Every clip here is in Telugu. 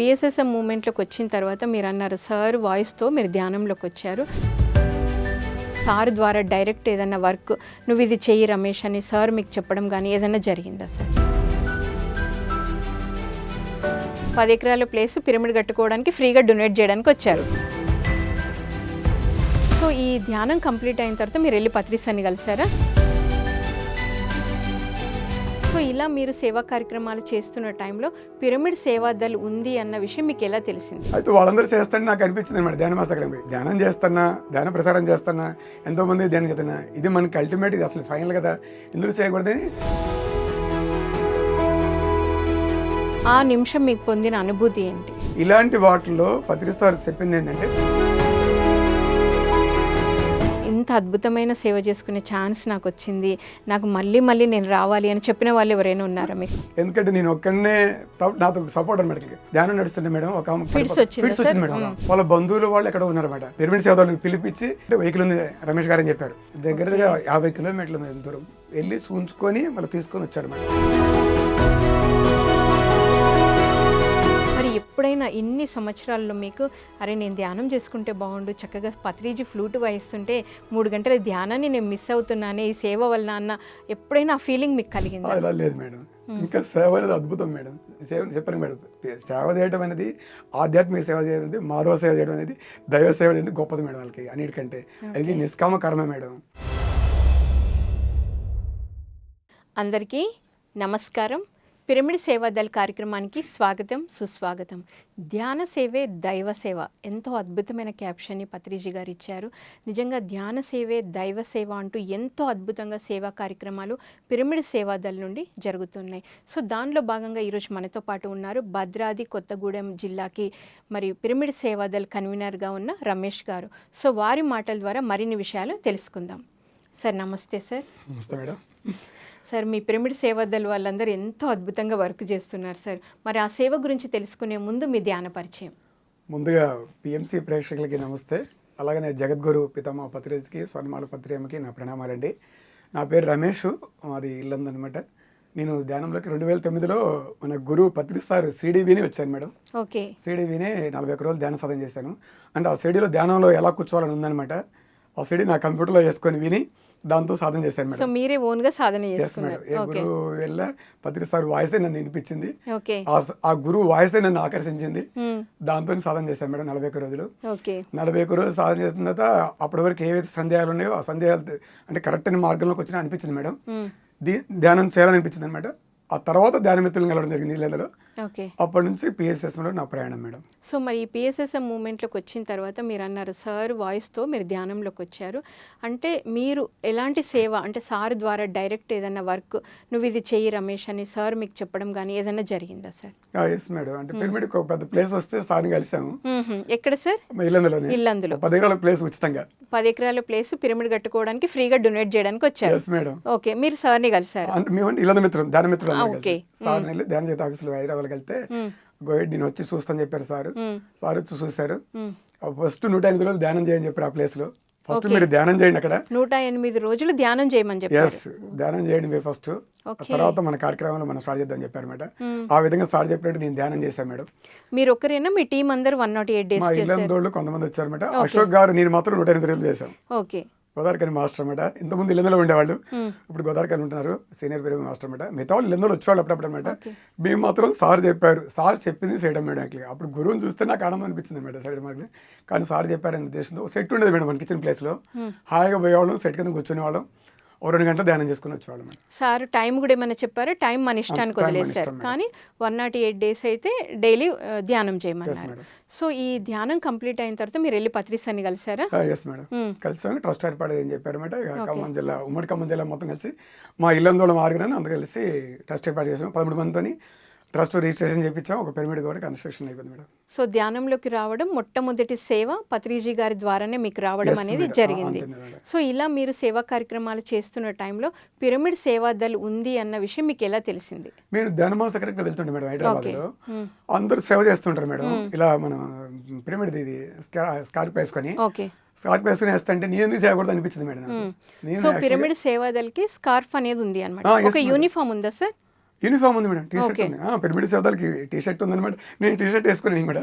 పిఎస్ఎస్ఎం మూమెంట్లోకి వచ్చిన తర్వాత మీరు అన్నారు సార్ వాయిస్తో మీరు ధ్యానంలోకి వచ్చారు. సార్ ద్వారా డైరెక్ట్ ఏదైనా వర్క్ నువ్వు ఇది చెయ్యి రమేష్ అని సార్ మీకు చెప్పడం కానీ ఏదైనా జరిగిందా సార్? పది ఎకరాల ప్లేస్ పిరమిడ్ కట్టుకోవడానికి ఫ్రీగా డొనేట్ చేయడానికి వచ్చారు. సో ఈ ధ్యానం కంప్లీట్ అయిన తర్వాత మీరు వెళ్ళి పత్రిసాన్ని కలిసారా? సో ఇలా మీరు సేవా కార్యక్రమాలు చేస్తున్న టైంలో పిరమిడ్ సేవా దళ్ ఉంది అన్న విషయం మీకు ఎలా తెలిసింది? అయితే వాళ్ళందరూ చేస్తారని నాకు అనిపించింది అనమాట ధ్యాన మాస్టర్ పోయి ధ్యానం చేస్తున్నా ధ్యాన ప్రసారం చేస్తున్నా ఎంతో మంది ధ్యానం చేస్తున్నా. ఇది మనకి అల్టిమేట్ ఇది అసలు ఫైనల్ కదా. ఎందుకు చేయకూడదని ఆ నిమిషం మీకు పొందిన అనుభూతి ఏంటి? ఇలాంటి వాటిల్లో పత్రిసార్ చెప్పింది ఏంటంటే ఇంత అద్భుతమైన సేవ చేసుకునే ఛాన్స్ నాకు వచ్చింది నాకు మళ్ళీ మళ్ళీ నేను రావాలి అని చెప్పిన వాళ్ళు ఎవరైనా ఉన్నారా మీకు ఎందుకంటే నేను ఒక్కడనే నాతో సపోర్ట్ అనమాట ధ్యానం నడుస్తుంటే మేడం ఒక ఫిట్స్ వచ్చింది మేడం. వాళ్ళ బంధువులు వాళ్ళు ఎక్కడ ఉన్నారన్నమాట. పిరమిడ్ సేవలను పిలిపించి వెహికల్ ఉంది రమేష్ గారు అని చెప్పారు. దగ్గర దగ్గర యాభై కిలోమీటర్లు దూరం వెళ్ళి సూంచుకొని మళ్ళీ తీసుకొని వచ్చారు మేడం ఎప్పుడైనా ఇన్ని సంవత్సరాల్లో మీకు అరే నేను ధ్యానం చేసుకుంటే బాగుండు చక్కగా పత్రిజీ ఫ్లూట్ వాయిస్తుంటే మూడు గంటల ధ్యానాన్ని నేను మిస్ అవుతున్నానే ఈ సేవ వలన అన్న ఎప్పుడైనా ఆ ఫీలింగ్ మీకు కలిగిందా? అలా లేదు మేడం. ఇంకా సేవ అనేది అద్భుతం మేడం. సేవ చెప్పాను మేడం. సేవ చేయడం అనేది ఆధ్యాత్మిక సేవ చేయడం అనేది మాధవ సేవ చేయడం అనేది దైవ సేవ అనేది గొప్పది మేడం వాళ్ళకి అన్నిటికంటే. అది నిష్కామ కర్మ మేడం. అందరికీ నమస్కారం. పిరమిడ్ సేవా దళ కార్యక్రమానికి స్వాగతం సుస్వాగతం. ధ్యాన సేవే దైవ సేవ. ఎంతో అద్భుతమైన క్యాప్షన్ని పత్రిజీ గారు ఇచ్చారు. నిజంగా ధ్యాన సేవే దైవ సేవ అంటూ ఎంతో అద్భుతంగా సేవా కార్యక్రమాలు పిరమిడ్ సేవా దళ నుండి జరుగుతున్నాయి. సో దానిలో భాగంగా ఈరోజు మనతో పాటు ఉన్నారు భద్రాది కొత్తగూడెం జిల్లాకి మరి పిరమిడ్ సేవా దళ కన్వీనర్గా ఉన్న రమేష్ గారు. సో వారి మాటల ద్వారా మరిన్ని విషయాలు తెలుసుకుందాం. సార్ నమస్తే సార్. నమస్తే మేడం. సార్ మీ పిరమిడ్ సేవా దళ వాళ్ళందరూ ఎంతో అద్భుతంగా వర్క్ చేస్తున్నారు సార్. మరి ఆ సేవ గురించి తెలుసుకునే ముందు మీ ధ్యాన పరిచయం. ముందుగా పిఎంసి ప్రేక్షకులకి నమస్తే. అలాగనే జగద్గురు పితామహ పత్రిజకి స్వర్ణమాల పత్రియమ్మకి నా ప్రణామాలండి. నా పేరు రమేష్ మాది ఇల్లందు అనమాట నేను ధ్యానంలోకి రెండు వేల తొమ్మిదిలో మన గురువు పత్రి సార్ సిడివిని వచ్చాను మేడం. ఓకే. సిడివినే నలభై ఒక్క రోజులు ధ్యాన సాధన చేశాను. అంటే ఆ సిడీలో ధ్యానంలో ఎలా కూర్చోవాలని ఉందన్నమాట. ఆ సిడి నా కంప్యూటర్లో వేసుకొని విని దాంతో సాధన చేశాను సో మేడం మీరే ఓన్గా సాధన ఎస్ చేస్తున్నారు మేడం ఏ గురువు వెళ్ళ పత్రి సార్ వాయిసే నన్ను వినిపించింది. ఆ స- గురువు వాయిసే నన్ను ఆకర్షించింది. దాంతో సాధన చేశాను మేడం నలభై ఒక్క రోజులు. నలభై ఒక్క రోజు సాధన చేసిన తర్వాత అప్పటి వరకు ఏవైతే సందేహాలు ఉన్నాయో ఆ సందేహాలు అంటే కరెక్ట్ అయిన మార్గంలోకి వచ్చినా అనిపించింది మేడం. ధ్యానం చేయాలని అనిపించింది అనమాట ఆ తర్వాత ధ్యాన మిత్రులను కలవడం జరిగింది నీళ్ళలో. అప్పటి నుంచి పిఎస్ఎస్లో నా ప్రయాణం మేడం. సో మరి ఈ పిఎస్ఎస్ఎం మూమెంట్లోకి వచ్చిన తర్వాత మీరు అన్నారు సార్ వాయిస్తో మీరు ధ్యానంలోకి వచ్చారు. అంటే మీరు ఎలాంటి సేవ అంటే సార్ ద్వారా డైరెక్ట్ ఏదైనా వర్క్ నువ్వు ఇది చెయ్యి రమేష్ అని సార్ మీకు చెప్పడం కానీ ఏదైనా జరిగిందా సార్? Yes madam. అంటే పిరమిడ్ ఒక పెద్ద ప్లేస్ వస్తే సార్ని కలిసాము. ఎక్కడ సార్? మా ఇల్లందులోనే. ఇల్లందులో. పది ఎకరాల ప్లేస్ ఉచితంగా. పది ఎకరాల ప్లేస్ పిరమిడ్ కట్టుకోవడానికి ఫ్రీగా డొనేట్ చేయడానికి వచ్చారు. మేడం. ఓకే. మీరు సార్ని కలిసారు. మేమంటే ఇల్లంద మిత్రులు ధ్యాన మిత్రులు ఓకే. సార్ ధ్యాన చేత ఆఫీసులో వెళ్తే గోయడ్ నేను వచ్చి చూస్తాను చెప్పారు సార్. సార్ వచ్చి చూశారు. ఫస్ట్ నూట ఎనిమిది రోజులు ధ్యానం చేయని చెప్పారు ఆ ప్లేస్లో. ఫస్ట్ మీరు ధ్యానం చేయండి అక్కడ. నూట ఎనిమిది రోజులు ధ్యానం చేయమని చెప్పారు. ఎస్ ధ్యానం చేయండి మీరు ఫస్ట్ తర్వాత మన కార్యక్రమంలో మనం స్టార్ట్ చేద్దాం చెప్పారు మేడం. ఆ విధంగా సార్ చెప్పినట్టు నేను ధ్యానం చేశాను మేడం. మీరు ఒక్కరేనా? మీ టీం అందరు వన్ నాట్ ఎయిట్ డేస్ మా ఇల్లందోళ్ళు కొంతమంది వచ్చారు మేడం. అశోక్ గారు నేను మాత్రం నూట ఎనిమిది రోజులు చేశాం ఓకే. గోదావరికని మాస్టర్ అనమాట ఇంతకుముందు ఇల్లందులో ఉండేవాళ్ళు. ఇప్పుడు గోదావరికని ఉంటున్నారు. సీనియర్ పేరు మాస్టర్ అనమాట మిగతా వాళ్ళు ఇల్లందులో వచ్చేవాళ్ళు అప్పుడప్పుడు అనమాట మేము మాత్రం సార్ చెప్పారు. సార్ చెప్పింది చేయడం మేడం యాక్చువల్గా. అప్పుడు గురువుని చూస్తే నాకు ఆనందం అనిపించింది మేడం సైడ్ మాకు. కానీ సార్ చెప్పారనే ఉద్దేశంతో సెట్ ఉండేది మేడం ఇచ్చిన ప్లేస్లో. హాయిగా పోయేవాళ్ళం సెట్ కింద కూర్చునే వాళ్ళం ఓ రెండు గంటలు ధ్యానం చేసుకుని వచ్చేవాళ్ళం మేడం. సార్ టైం కూడా ఏమైనా చెప్పారు? టైం మన ఇష్టానికి వదిలేశారు. కానీ one nought eight days daily daily ధ్యానం చేయమన్నారు. సో ఈ ధ్యానం కంప్లీట్ అయిన తర్వాత మీరు వెళ్ళి పత్రిసాన్ని కలిసారా ఎస్ మేడం. కలిసాం ట్రస్ట్ ఏర్పాటు అని చెప్పారు మేడం? ఖమ్మం జిల్లా ఉమ్మడి ఖమ్మం జిల్లా మొత్తం కలిసి మా ఇల్లందోళం ఆరుగురని అందరూ కలిసి ట్రస్ట్ ఏర్పాటు చేసాం పదమూడు మందితోని ట్రస్ట్ రిజిస్ట్రేషన్ చేయించాం ఒక పిరమిడ్ కూడా కన్స్ట్రక్షన్ అయిపోయింది మేడం. సో ధ్యానంలోకి రావడం మొట్టమొదటి సేవ పత్రిజీ గారి ద్వారానే మీకు రావడం అనేది. జరిగింది. సో ఇలా మీరు సేవా కార్యక్రమాలు చేస్తున్న టైంలో పిరమిడ్ సేవా దళ్ ఉంది అన్న విషయం మీకు ఎలా తెలిసింది? నేను ధనుమాస కరెక్ట్ వెళ్తుండే మేడం హైదరాబాద్లో అందరూ సేవ చేస్తుంటారు మేడం. ఇలా మనం పిరమిడ్ ఇది స్కార్ప్ వేసుకొని. స్కార్ప్ వేసుకొని వేస్తుంటే నేను ఎందుకు చేయకూడదు అనిపించింది మేడం సో పిరమిడ్ సేవా దళకి స్కార్ఫ్ అనేది ఉంది అనమాట ఒక. యూనిఫామ్ ఉందా సార్? యూనిఫామ్ ఉంది మేడం టీ షర్ట్ ఉంది. పిరమిడ్ సేవదాలకి టీ షర్ట్ ఉంది అనమాట నేను టీ షర్ట్ కూడా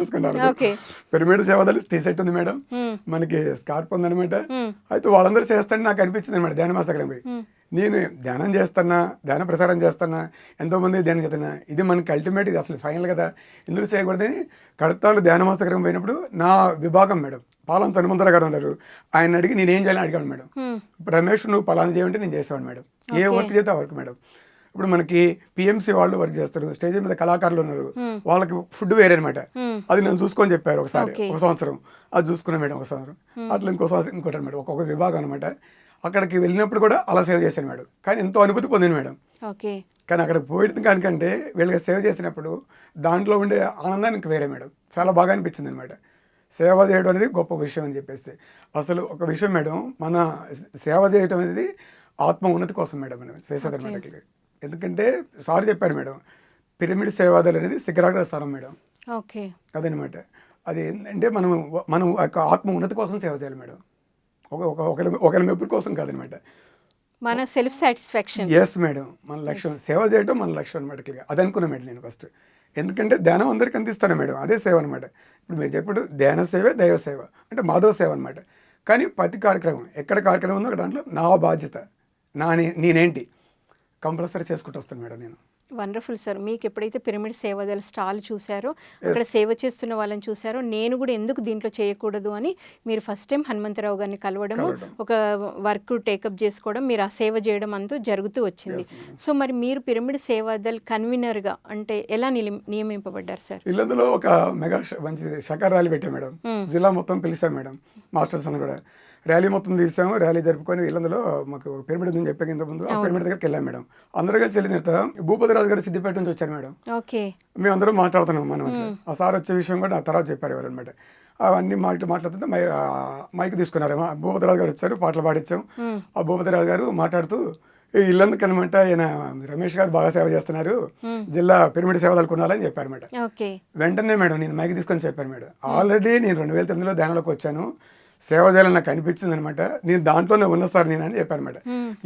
వేసుకున్నాను Okay. పిరమిడ్ సేవదాలు టీ షర్ట్ ఉంది మేడం. మనకి స్కార్ప్ ఉంది అనమాట అయితే వాళ్ళందరూ చేస్తారని నాకు అనిపించింది అనమాట ధ్యాన మాసకరం పోయి. నేను ధ్యానం చేస్తున్నా ధ్యాన ప్రసారం చేస్తున్నా ఎంతో మంది ధ్యానం చేస్తున్నా. ఇది మనకి అల్టిమేట్ ఇది అసలు ఫైనల్ కదా. ఎందుకు చేయకూడదని కడతాలు ధ్యాన మాసకరం పోయినప్పుడు నా విభాగం మేడం పాలం హనుమంతరావు గారు ఉన్నారు. ఆయన అడిగి నేను ఏం చేయాలని అడిగాను మేడం. రమేష్ నువ్వు పలానా చేయమంటే నేను చేసేవాడు మేడం. ఏ వర్క్ చేస్తే ఆ వర్క్ మేడం. ఇప్పుడు మనకి పిఎంసీ వాళ్ళు వర్క్ చేస్తారు. స్టేజ్ మీద కళాకారులు ఉన్నారు. వాళ్ళకి ఫుడ్ వేరే అనమాట అది నేను చూసుకొని చెప్పారు ఒకసారి. ఒక సంవత్సరం. అది చూసుకున్నా మేడం ఒక సంవత్సరం అట్లా ఇంకో సంవత్సరం ఇంకోటి అనమాట. ఒక్కొక్క విభాగం అనమాట. అక్కడికి వెళ్ళినప్పుడు కూడా అలా సేవ్ చేశాను మేడం. కానీ ఎంతో అనుభూతి పొందింది మేడం. ఓకే. కానీ అక్కడికి పోయిన కనుకంటే వీళ్ళకి సేవ చేసినప్పుడు దాంట్లో ఉండే ఆనందానికి వేరే మేడం. చాలా బాగా అనిపించింది అనమాట. సేవ చేయడం అనేది గొప్ప విషయం అని చెప్పేసి. అసలు ఒక విషయం మేడం మన సేవ చేయడం అనేది ఆత్మ ఉన్నతి కోసం మేడం మనం చేసేది అనమాట ఎందుకంటే సార్ చెప్పారు మేడం. పిరమిడ్ సేవాదాలు అనేది శిఖరాగ్ర స్థానం మేడం. ఓకే. అదనమాట. అది ఏంటంటే మనం మనం ఆత్మ ఉన్నతి కోసం సేవ చేయాలి మేడం. ఒక ఒక ఒకరి మెప్పుల కోసం కాదనమాట. మన సెల్ఫ్ సాటిస్ఫాక్షన్ ఎస్ మేడం. మన లక్ష్యం సేవ చేయడం మన లక్ష్యం అనమాట అది అనుకున్నా మేడం నేను ఫస్ట్ ఎందుకంటే ధ్యానం అందరికీ అందిస్తాను మేడం. అదే సేవ అనమాట ఇప్పుడు మీరు చెప్పాడు ధ్యాన సేవే దైవ సేవ. అంటే మాధవ సేవ అనమాట కానీ ప్రతి కార్యక్రమం ఎక్కడ కార్యక్రమం ఉందో దాంట్లో నా బాధ్యత. నే- నేనేంటి? కంపల్సరీ చేసుకుంటూ వస్తాను మేడం నేను. వండర్ఫుల్ సార్ మీకు ఎప్పుడైతే పిరమిడ్ సేవదల స్టాల్ చూసారో అక్కడ సేవ చేస్తున్న వాళ్ళని చూసారో నేను కూడా ఎందుకు దీంట్లో చేయకూడదు అని మీరు ఫస్ట్ టైం హనుమంతరావు గారిని కలవడము కలవడం. ఒక వర్క్ టేకప్ చేసుకోవడం మీరు ఆ సేవ చేయడం అంటూ జరుగుతూ వచ్చింది. సో మరి మీరు పిరమిడ్ సేవాదల్ కన్వీనర్గా అంటే ఎలా నియమింపబడ్డారు సార్ ఇల్లందులో ఒక మెగా మంచి షకర్ ర్యాలీ పెట్టాం మేడం. జిల్లా మొత్తం పిలిచాం మేడం. మాస్టర్స్ అందరూ కూడా. ర్యాలీ మొత్తం తీసాము ర్యాలీ జరుపుకొని ఇల్లందులో మాకు పిరమిడ్ ఉందని చెప్పాక ఇంత ముందు ఆ పిరమిడ్ దగ్గరికి వెళ్ళాం మేడం. అందరూ కలిసి వెళ్ళిన తర్వాత భూపతి రాజు గారు సిద్దిపేట నుంచి వచ్చారు మేడం. మేము అందరం మాట్లాడుతున్నాం మనం. ఆ సార్ వచ్చే విషయం కూడా ఆ తర్వాత చెప్పారు ఎవరు అనమాట. అవన్నీ మాటలు మాట్లాడుతుంటే మై మైక్ తీసుకున్నారు. భూపతిరాజు గారు వచ్చారు పాటలు పాడించాం. ఆ భూపతిరాజు గారు మాట్లాడుతూ ఈ ఇల్లందుకు అనమాట ఈయన రమేష్ గారు బాగా సేవ చేస్తున్నారు. జిల్లా పిరమిడ్ సేవలు కొనాలని చెప్పారు మేడం. వెంటనే మేడం నేను మైక్ తీసుకొని చెప్పాను మేడం. ఆల్రెడీ నేను రెండు వేల తొమ్మిదిలో ధ్యానంలోకి వచ్చాను. సేవ చేయాలని నాకు అనిపించింది అనమాట నేను దాంట్లోనే ఉన్న సార్ నేను అని చెప్పాను అనమాట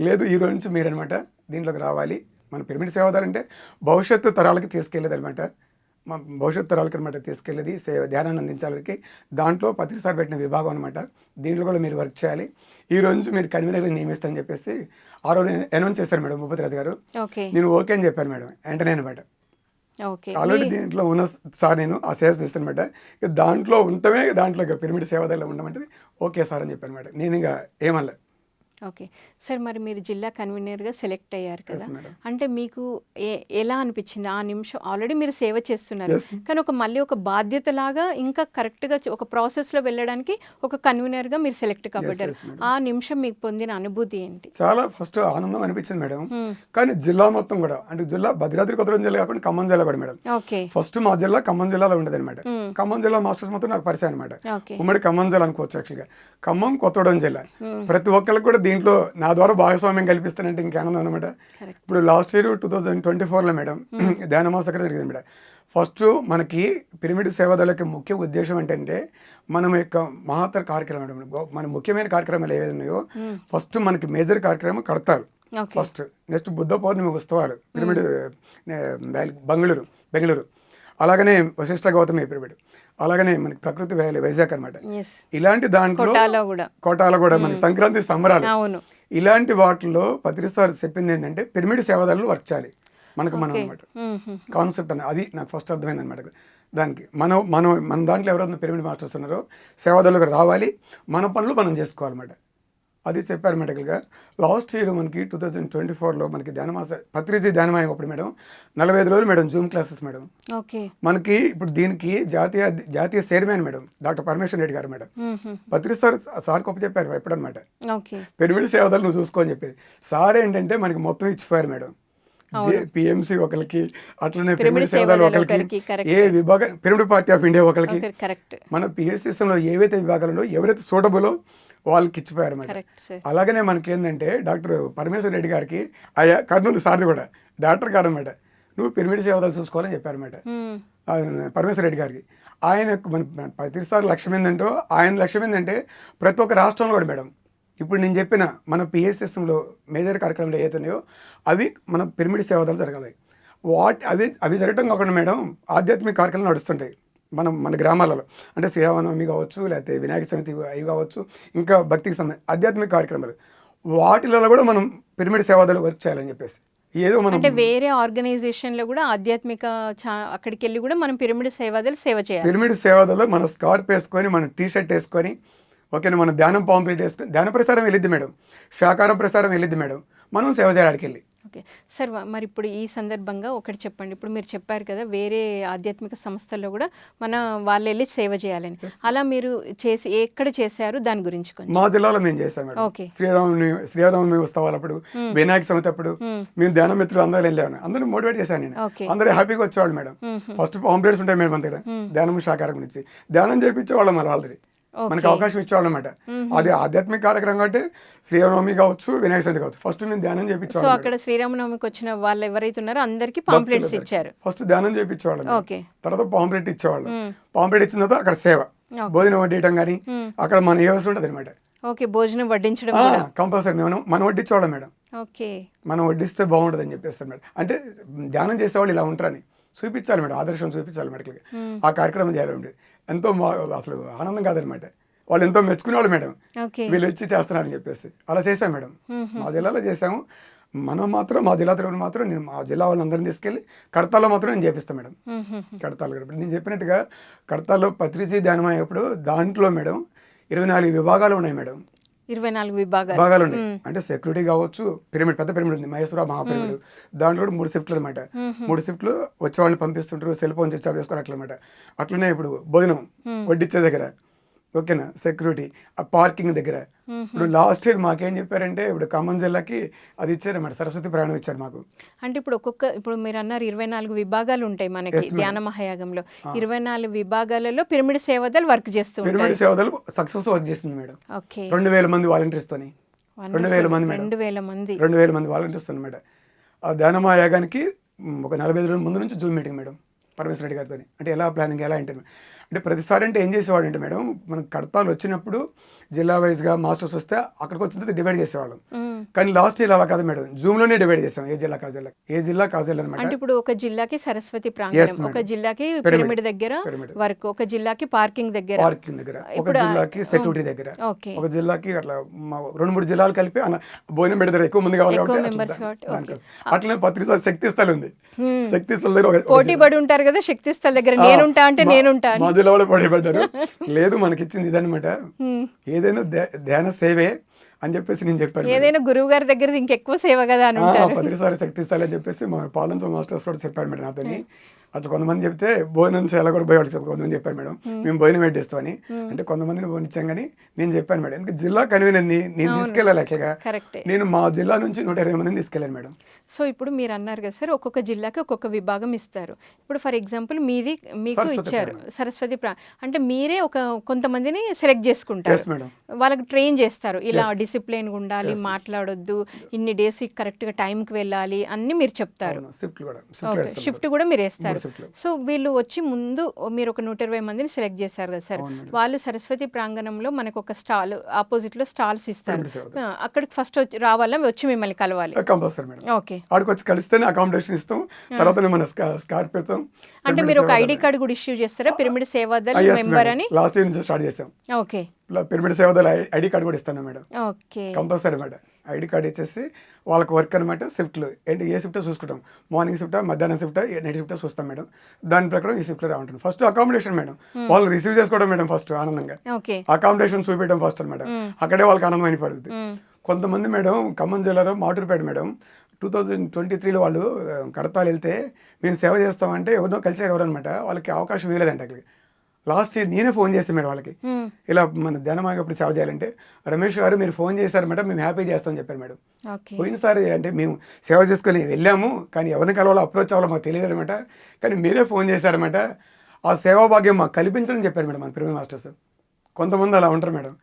లేదు ఈ రోజు నుంచి మీరు అనమాట దీంట్లోకి రావాలి. మన పిరమిడ్ సేవదాలు అంటే భవిష్యత్తు తరాలకి తీసుకెళ్ళేది అనమాట మా భవిష్యత్తు తరాలకి అనమాట తీసుకెళ్ళేది సేవ ధ్యానాన్ని అందించాలకి దాంట్లో పత్రిసారి పెట్టిన విభాగం అనమాట దీంట్లో కూడా మీరు వర్క్ చేయాలి. ఈ రోజు మీరు కన్వీనర్గా నియమిస్తానని చెప్పేసి ఆ రోజు అనౌన్స్ చేశారు మేడం భూపతిరాజు గారు. నేను ఓకే అని చెప్పాను మేడం వెంటనే అనమాట ఆల్రెడీ దీంట్లో ఉన్న సార్ నేను ఆ సేవ చేస్తానమాట ఇక దాంట్లో ఉండటమే దాంట్లో పిరమిడ్ సేవదాల్లో ఉండమంటే ఓకే సార్ అని చెప్పాను మేడం. నేను ఇంకా ఏమనలే. ఓకే. సార్ మరి మీరు జిల్లా కన్వీనర్గా సెలెక్ట్ అయ్యారు కదా. అంటే మీకు ఎలా అనిపించింది? ఆ నిమిషం ఆల్రెడీ మీరు సేవ చేస్తున్నారు. కానీ ఒక మళ్ళీ ఒక బాధ్యత లాగా ఇంకా కరెక్ట్గా ఒక ప్రాసెస్లో వెళ్ళడానికి ఒక కన్వీనర్గా మీరు సెలెక్ట్ కాబడ్డారు. madam. ఆ నిమిషం మీకు పొందిన అనుభూతి ఏంటి? చాలా ఫస్ట్ ఆనందం అనిపించింది మేడం కానీ జిల్లా మొత్తం కూడా అంటే జిల్లా భద్రాద్రి కొత్తగూడెం జిల్లా కాకుండా ఖమ్మం జిల్లా కూడా మేడం ఓకే. ఫస్ట్ మా జిల్లా ఖమ్మం జిల్లాలో ఉండేది అనమాట ఖమ్మం జిల్లా మాస్టర్స్ మొత్తం నాకు పరిచయం అనమాట ఉమ్మడి ఖమ్మం జిల్లా అనుకోవచ్చు యాక్చువల్గా ఖమ్మం కొత్తగూడెం జిల్లా. ప్రతి ఒక్కరికి కూడా దీంట్లో నా ద్వారా భాగస్వామ్యం కల్పిస్తానంటే ఇంకా ఆనందం అనమాట. ఇప్పుడు last year two thousand twenty ఫోర్లో మేడం ధ్యానమాసకర జరిగింది మేడం. ఫస్ట్ మనకి పిరమిడ్ సేవాదాలకి ముఖ్య ఉద్దేశం ఏంటంటే మనం యొక్క మహత్తర కార్యక్రమం మేడం. మన ముఖ్యమైన కార్యక్రమాలు ఏవైతే ఉన్నాయో ఫస్ట్ మనకి మేజర్ కార్యక్రమం కడతారు. ఫస్ట్ నెక్స్ట్ బుద్ధ పౌర్ణమి ఉత్సవాలు పిరమిడ్ వ్యాలీ- బెంగళూరు బెంగళూరు. అలాగనే వశిష్ఠ గౌతమి పిరమిడ్ అలాగనే మనకి ప్రకృతి వ్యాలీ వైజాగ్ అనమాట ఇలాంటి దాంట్లో కోటాలో కూడా. మనకి సంక్రాంతి సంబరాలు. ఇలాంటి వాటిల్లో పత్రిసార్ చెప్పింది ఏంటంటే పిరమిడ్ సేవాదారులు వర్క్ చేయాలి. మనకు మనం అనమాట. కాన్సెప్ట్ అని అది నాకు ఫస్ట్ అర్థమైంది అనమాట దానికి మనం మనం మన దాంట్లో ఎవరైనా పిరమిడ్ మాస్టర్స్ ఉన్నారో సేవాదారులకు రావాలి. మన పనులు మనం చేసుకోవాలన్నమాట. అది చెప్పారు మెడికల్గా లాస్ట్ ఇయర్ మనకి టూ థౌజండ్ ట్వంటీ ఫోర్లో మనకి ధ్యానమాస పత్రిజీ ధ్యానమాయం అప్పుడు మేడం. నలభై ఐదు రోజులు madam zoom classes madam. Okay. మనకి ఇప్పుడు దీనికి జాతీయ జాతీయ chairman madam doctor Parameshwar Reddy garu madam. Patri sir sir గొప్ప చెప్పారు ఎప్పుడు అనమాట ఓకే. పిరమిడ్ సేవదాలు నువ్వు చూసుకో అని చెప్పేది. సార్ ఏంటంటే మనకి మొత్తం ఇచ్చిపోయారు మేడం. పిఎంసి ఒకరికి అట్లనే పిరమిడ్ సేవదాలు ఒకరికి. ఏ విభాగం పిరమిడ్ పార్టీ ఆఫ్ ఇండియా ఒకరికి మన పిఎస్ సిస్టంలో ఏవైతే విభాగాలలో ఎవరైతే సూటబులో వాళ్ళకి ఇచ్చిపోయారు సార్. అలాగనే మనకి ఏంటంటే డాక్టర్ పరమేశ్వర్ రెడ్డి గారికి ఆయా కర్నూలు సార్ది కూడా డాక్టర్ గారు అనమాట నువ్వు పిరమిడ్ సేవదాలు చూసుకోవాలని చెప్పారన్నమాట పరమేశ్వర రెడ్డి గారికి. ఆయన మన ప్రతిసారి లక్ష్యం ఏంటంటే ఆయన లక్ష్యం ఏంటంటే ప్రతి ఒక్క రాష్ట్రంలో కూడా మేడం. ఇప్పుడు నేను చెప్పిన మన పిఎస్ఎస్లో మేజర్ కార్యక్రమాలు ఏవైతే ఉన్నాయో అవి మన పిరమిడ్ సేవదాలు జరగాలి. వాట్ అవి అవి జరగటం కాకుండా మేడం ఆధ్యాత్మిక కార్యక్రమాలు నడుస్తుంటాయి. మనం మన గ్రామాలలో అంటే శ్రీరామనవమి కావచ్చు లేకపోతే వినాయక చవితి అవి కావచ్చు ఇంకా భక్తికి సంబంధించి ఆధ్యాత్మిక కార్యక్రమాలు వాటిలలో కూడా మనం పిరమిడ్ సేవాదాలు వర్క్ చేయాలని చెప్పేసి ఏదో మనం అంటే వేరే ఆర్గనైజేషన్లో కూడా ఆధ్యాత్మిక అక్కడికి వెళ్ళి కూడా మనం పిరమిడ్ సేవాదాలు సేవ చేయాలి. పిరమిడ్ సేవాదలో మన స్కార్ప్ వేసుకొని మన టీ షర్ట్ వేసుకొని ఓకేనా మన ధ్యానం పాంప్లెట్ వేసుకొని ధ్యాన ప్రసారం వెళ్ళిద్ది మేడం శాకారం ప్రసారం వెళ్ళిద్ది మేడం మనం సేవ చేయడానికి వెళ్ళి. ఓకే. సార్ మరి ఇప్పుడు ఈ సందర్భంగా ఒకటి చెప్పండి. ఇప్పుడు మీరు చెప్పారు కదా వేరే ఆధ్యాత్మిక సంస్థల్లో కూడా మన వాళ్ళు వెళ్ళి సేవ చేయాలని. అలా మీరు చేసి ఎక్కడ చేశారు? దాని గురించి మా జిల్లాలో మేము మేడం. ఓకే. శ్రీరామనవమి శ్రీరామనవమి ఉత్సవాలు అప్పుడు వినాయక చవితి అప్పుడు మేము. ధ్యాన మిత్రులు అందరూ వెళ్ళాము అందరూ మోటివేట్ చేశాను నేను. అందరూ హ్యాపీగా వచ్చేవాళ్ళు మేడం. ఫస్ట్ పాంప్లెట్స్ ఉంటాయి మేడం మన దగ్గర. ధ్యానం శాకారం గురించి. ధ్యానం చేయించేవాళ్ళం మన ఆల్రెడీ మనకి అవకాశం ఇచ్చేవాళ్ళం అనమాట అది ఆధ్యాత్మిక కార్యక్రమం కాబట్టి శ్రీరామనవమి కావచ్చు వినాయక చవితి కావచ్చు. ఫస్ట్ మేము ధ్యానం చేయించేవాళ్ళం అక్కడ శ్రీరామనవమికి వచ్చిన వాళ్ళు ఎవరైతే ఉన్నారో అందరికి పాంప్లెట్స్ ఇచ్చారు. ఫస్ట్ ధ్యానం చేయించేవాళ్ళం తర్వాత పాంప్లెట్ ఇచ్చేవాళ్ళం. పాంప్లెట్ ఇచ్చిన తర్వాత అక్కడ సేవ. భోజనం వడ్డీయటం కానీ అక్కడ మన ఏ ఉంటుంది అనమాట ఓకే భోజనం వడ్డించడం కంపల్సరీ మనం మనం వడ్డించేవాళ్ళం మేడం. ఓకే మనం వడ్డిస్తే బాగుంటుంది అని చెప్పేస్తాం మేడం. అంటే ధ్యానం చేసేవాళ్ళు ఇలా ఉంటారని చూపించాలి మేడం. ఆదర్శం చూపించాలి మేడం ఆ కార్యక్రమం చేయాలి ఎంతో అసలు ఆనందం కాదనమాట. వాళ్ళు ఎంతో మెచ్చుకునేవాళ్ళు మేడం. వీళ్ళు వచ్చి చేస్తున్నారని చెప్పేసి. అలా చేశాం మేడం. మా జిల్లాలో చేసాము మనం మాత్రం మా జిల్లా తరపున మాత్రం నేను మా జిల్లా వాళ్ళందరినీ తీసుకెళ్ళి కడతాలో మాత్రం నేను చేపిస్తాను మేడం. కడతాలు కూడా నేను చెప్పినట్టుగా కడతాలో పత్రిజీ ధ్యానం అయ్యేప్పుడు దాంట్లో మేడం ఇరవై నాలుగు విభాగాలు ఉన్నాయి మేడం. ఇరవై నాలుగు విభాగాలు. విభాగాలు ఉన్నాయి అంటే సెక్యూరిటీ కావచ్చు పిరమిడ్ పెద్ద పిరమిడ్ ఉంది మహేశ్వర మహాపిరమిడ్ దాంట్లో కూడా మూడు షిఫ్ట్లు అనమాట మూడు షిఫ్ట్లు వచ్చే వాళ్ళని పంపిస్తుంటారు సెల్ ఫోన్ స్విచ్ ఆఫ్ చేసుకొని అట్లా అనమాట అట్లనే ఇప్పుడు భోజనం వడ్డిచ్చే దగ్గర. ఓకేనా? సెక్యూరిటీ. ఆ పార్కింగ్ దగ్గర. ఇప్పుడు లాస్ట్ ఇయర్ మాకేం చెప్పారంటే ఇప్పుడు ఖమ్మం జిల్లాకి అది ఇచ్చారన్నమాట సరస్వతి ప్రయాణం ఇచ్చారు మాకు. అంటే ఇప్పుడు ఒక్కొక్క ఇప్పుడు మీరు అన్నారు ఇరవై నాలుగు విభాగాలు ఉంటాయి మనకి ధ్యాన మహాయాగంలో. ఇరవై నాలుగు విభాగాలలో పిరమిడ్ సేవదాలు వర్క్ చేస్తూ ఉంటాయి. పిరమిడ్ సేవదలు సక్సెస్ వర్క్ చేస్తుంది మేడం. ఓకే. రెండు వేల మంది వాలంటీర్స్తోని రెండు వేల మంది మేడం. రెండు వేల మంది. రెండు వేల మంది వాలంటీర్స్ అనమాట ఆ ధ్యానమా యాగానికి మ్, ఒక నలభై ఐదు రోజుల ముందు నుంచి zoom meeting madam Parameshwara Reddy గారితో అంటే ఎలా ప్లానింగ్ ఎలా అంటే అంటే ప్రతిసారి అంటే ఏం చేసేవాడు అంటే మేడం మనకు కడతాలు వచ్చినప్పుడు జిల్లా వైజ్గా మాస్టర్స్ వస్తే అక్కడికి వచ్చిన తర్వాత డివైడ్ చేసేవాళ్ళం. కానీ లాస్ట్ ఇయర్ అలా కాదు మేడం జూమ్లోనే డివైడ్ చేసాం ఏ జిల్లా కాదు జిల్లా ఏ జిల్లా కాదు జిల్లా అనమాట అంటే ఇప్పుడు ఒక జిల్లాకి సరస్వతి ప్రాంగణం madam. ఒక జిల్లాకి. పిరమిడ్ దగ్గర. వర్క్ ఒక జిల్లాకి పార్కింగ్ దగ్గర. పార్కింగ్ దగ్గర. ఒక జిల్లాకి సెక్యూరిటీ దగ్గర. ఒక జిల్లాకి అట్లా రెండు మూడు జిల్లాలు కలిపి భోజనం పెడతారు ఎక్కువ మంది కావాలి కాబట్టి. అట్లనే పత్రిక శక్తి స్థలం ఉంది. శక్తి స్థలం దగ్గర పోటీ పడి ఉంటారు కదా శక్తి స్థల్ దగ్గర నేనుంటా అంటే నేనుంటా అని. మా జిల్లా వాళ్ళు పడి పడ్డారు లేదు మనకి ఇచ్చింది ఇదనమాట ఏదైనా ధ్యా- ధ్యాన సేవే అని చెప్పేసి నేను చెప్పాను. ఏదైనా గురువు గారి దగ్గర ఇంకెక్కువ సేవ కదా పత్రిసారి శక్తి అని చెప్పేసి మా పాలన మాస్టర్స్ కూడా చెప్పారు మేడం నాతోని అట్లా కొంతమంది చెప్తే భోజనం చేయాలి కూడా వాళ్ళకి కొంతమంది చెప్పారు మేడం మేము. భోజనం పెట్టిస్తామని. అంటే కొంతమందిని భోజనం ఇచ్చాం కానీ నేను చెప్పాను మేడం ఎందుకంటే జిల్లా కన్వీనర్ నేను తీసుకెళ్ళాలి యాక్చువల్గా. కరెక్టే. నేను మా జిల్లా నుంచి నూట ఇరవై మందిని తీసుకెళ్ళాను మేడం. సో ఇప్పుడు మీరు అన్నారు కదా సార్ ఒక్కొక్క జిల్లాకి ఒక్కొక్క విభాగం ఇస్తారు. ఇప్పుడు ఫర్ ఎగ్జాంపుల్ మీది మీకు ఇచ్చారు సరస్వతి ప్రా అంటే మీరే ఒక కొంతమందిని సెలెక్ట్ చేసుకుంటారు. వాళ్ళకి ట్రైన్ చేస్తారు. ఇలా డిసిప్లిన్ ఉండాలి మాట్లాడొద్దు ఇన్ని డేస్ కరెక్ట్గా టైంకి వెళ్ళాలి అన్ని మీరు చెప్తారు. షిఫ్ట్ కూడా మీరు వేస్తారు. సో వీళ్ళు వచ్చి ముందు మీరు ఒక నూట ఇరవై మందిని సెలెక్ట్ చేశారు కదా సార్. వాళ్ళు సరస్వతి ప్రాంగణంలో మనకు ఒక స్టాల్ ఆపోజిట్లో స్టాల్స్ ఇస్తారు. అక్కడికి ఫస్ట్ వచ్చి రావాలని వచ్చి మిమ్మల్ని కలవాలి. Compulsory madam. ఓకే. ఆడికి వచ్చి కలిస్తేనే అకామిడేషన్ ఇస్తాం. తర్వాత మన అంటే మీరు ఒక ఐడి కార్డు కూడా ఇష్యూ చేస్తారా? పిరమిడ్ సేవాదల్ మెంబర్ అని? లాస్ట్ ఇయర్ నుంచి స్టార్ట్ చేసాం ఓకే. పిరమిడ్ సేవదల ఐడి కార్డు కూడా ఇస్తాను madam. Compulsory madam. ID card ఇచ్చేసి వాళ్ళకి వర్క్ అనమాట షిఫ్ట్లు. ఏంటి ఏ షిఫ్ట్ చూసుకుంటాం. మార్నింగ్ షిఫ్ట్ మధ్యాహ్నం షిఫ్ట్ నైట్ షిఫ్ట్ చూస్తాం మేడం. దాని ప్రకారం ఈ షిఫ్ట్లో రావుంటాం ఫస్ట్ అకామిడేషన్ మేడం. వాళ్ళు రిసీవ్ చేసుకోవడం మేడం ఫస్ట్ ఆనందంగా. అకామిడేషన్ చూపించడం ఫస్ట్ మేడం అక్కడే వాళ్ళకి ఆనందం అయిపోతుంది కొంతమంది మేడం ఖమ్మం జిల్లాలో Maturupeta madam two thousand twenty త్రీలో వాళ్ళు కడతాలు వెళ్తే మేము సేవ చేస్తామంటే ఎవరినో కలిసారు ఎవరనమాట వాళ్ళకి అవకాశం ఇవ్వలేదంట అక్కడికి. లాస్ట్ ఇయర్ నేనే ఫోన్ చేస్తాను మేడం వాళ్ళకి. ఇలా మన ధ్యానమాగప్పుడు సేవ చేయాలంటే రమేష్ గారు మీరు ఫోన్ చేశారు మేడం మేము హ్యాపీ చేస్తామని చెప్పారు మేడం. పోయినసారి అంటే మేము సేవ చేసుకొని వెళ్ళాము కానీ ఎవరిని కలవాలో అప్రోచ్ అవ్వాలో మాకు తెలియదు అనమాట కానీ మీరే ఫోన్ చేశారన్నమాట ఆ సేవా భాగ్యం మాకు కల్పించని చెప్పారు మేడం మన ప్రిమియర్ మాస్టర్స్. కొంతమంది అలా ఉంటారు మేడం.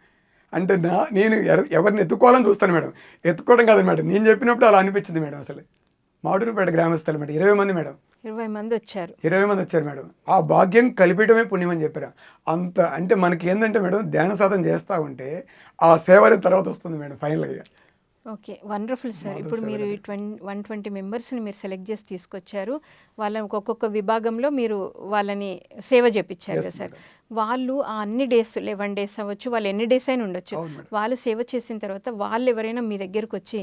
అంటే నా నేను ఎవరిని ఎత్తుకోవాలని చూస్తాను మేడం. ఎత్తుకోవడం కాదు మేడం. నేను చెప్పినప్పుడు అలా అనిపించింది మేడం అసలు. మాడూరుపేట గ్రామస్తులు మేడం. ఇరవై మంది మేడం. ఇరవై మంది వచ్చారు. ఇరవై మంది వచ్చారు మేడం. ఆ భాగ్యం కలిపేయడమే పుణ్యం అని చెప్పారు. అంత అంటే మనకి ఏంటంటే మేడం ధ్యాన సాధన చేస్తూ ఉంటే ఆ సేవ అనేది తర్వాత వస్తుంది మేడం ఫైనల్గా. Okay wonderful sir. ఇప్పుడు మీరు ట్వం వన్ ట్వంటీ మెంబర్స్ని మీరు సెలెక్ట్ చేసి తీసుకొచ్చారు. వాళ్ళని ఒక్కొక్క విభాగంలో మీరు వాళ్ళని సేవ చేపించారు కదా సార్. వాళ్ళు ఆ అన్ని డేస్ లెవెన్ డేస్ అవ్వచ్చు వాళ్ళు ఎన్ని డేస్ అయినా ఉండొచ్చు. మేడం. వాళ్ళు సేవ చేసిన తర్వాత వాళ్ళు ఎవరైనా మీ దగ్గరకు వచ్చి